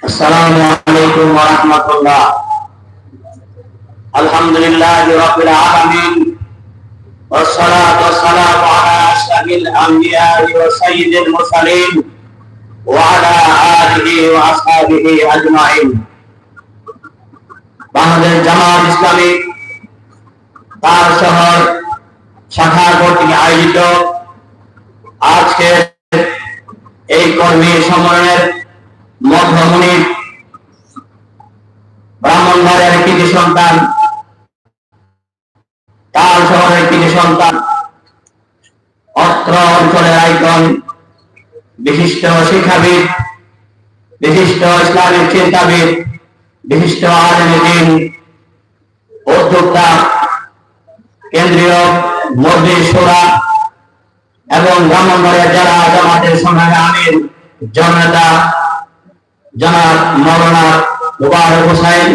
السلام عليكم ورحمة الله الحمد لله رب العالمين والصلاة والسلام على أشرف الأنبياء وسيد المرسلين وعلى آله وأصحابه أجمعين বাংলাদেশ জামাত ইসলামী তার শহর শাখা কর্তৃক আয়োজিত আজকে এই কর্মী সম্মেলনের মধ্যমণি ব্রাহ্মণবাড়িয়ার কৃতি সন্তান তার শহরের কৃতি সন্তান, অত্র অঞ্চলের আইকন, বিশিষ্ট শিক্ষাবিদ, বিশিষ্ট ইসলামিক চিন্তাবিদ, বিশিষ্ট আলমীদিন উদ্যোক্তা, কেন্দ্রীয় মসজিদ সোরা এবং ব্রাহ্মণবাড়িয়া জেলা জামাতের সংগ্রামী আমির জননেতা জনাব মৌলানা মুবারক হোসেন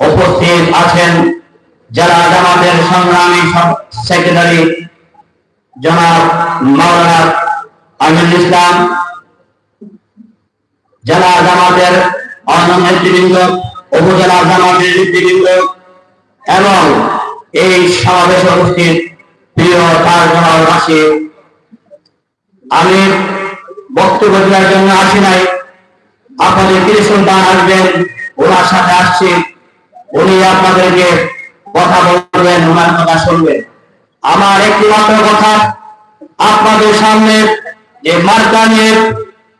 উপস্থিত আছেন জেলা জামাতের সংগ্রামী সেক্রেটারি জনাব মৌলানা আমিনুল ইসলাম, জেলা জামাতের অন্য উপজেলা জামাতের নেতৃবৃন্দ এবং এই সমাবেশে উপস্থিত প্রিয় তার জনবাসী আমি বক্তব্য দেওয়ার জন্য আসি নাই। আপনাদের তিনি সন্তান আসবেন, ওনার সাথে আসছি। উনি আপনাদেরকে কথা বলবেন, ওনার কথা শুনবেন। আমার একটি মাত্র কথা, আপনাদের সামনে যে মার্কা নিয়ে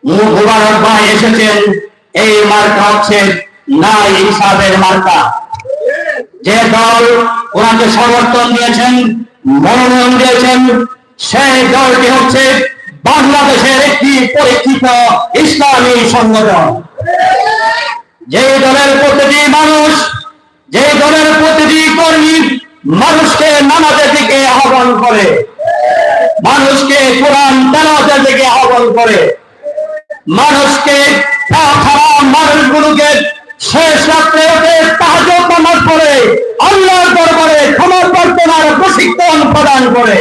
মুখ মুবারক ভাই এসেছেন, এই মার্কা হচ্ছে নাই হিসাবের মার্কা। যে দল ওনাকে সমর্থন দিয়েছেন, মনোনয়ন দিয়েছেন, সেই দলটি হচ্ছে বাংলাদেশের একটি পরীক্ষিত ইসলামী সংগঠন। যে দলের প্রতিটি মানুষ যে দলের প্রতিটি কর্মী মানুষকে নামাজের দিকে আহ্বান করে, মানুষকে কোরআন তেলাওয়াতের দিকে আহ্বান করে, মানুষকে মানুষগুলোকে শেষ রাত্রে ওঠে তাহাজত নামাজ পড়ে, আল্লাহর দরবারে ক্ষমা প্রার্থনার প্রশিক্ষণ প্রদান করে।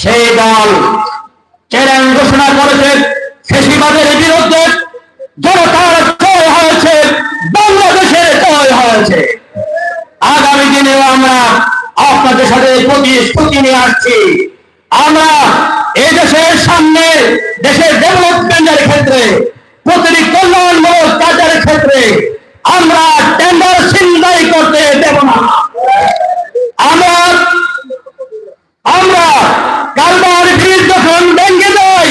সেই দল ঘোষণা করেছে ফেসিবাদের বিরুদ্ধে জনতার জয় হয়েছে, বাংলাদেশের জয় হয়েছে। আগামী দিনেও আমরা আপনাদের সাথে প্রতিশ্রুতি নিয়ে আসছি। আমরা এই দেশের সামনে দেশের ডেভেলপমেন্টের ক্ষেত্রে, প্রতিটি কল্যাণমূলক কাজের ক্ষেত্রে আমরা টেন্ডার সিন্দাই করতে দেব না আমরা আমরা কালবার ভিড় যখন ভেঙে দেয়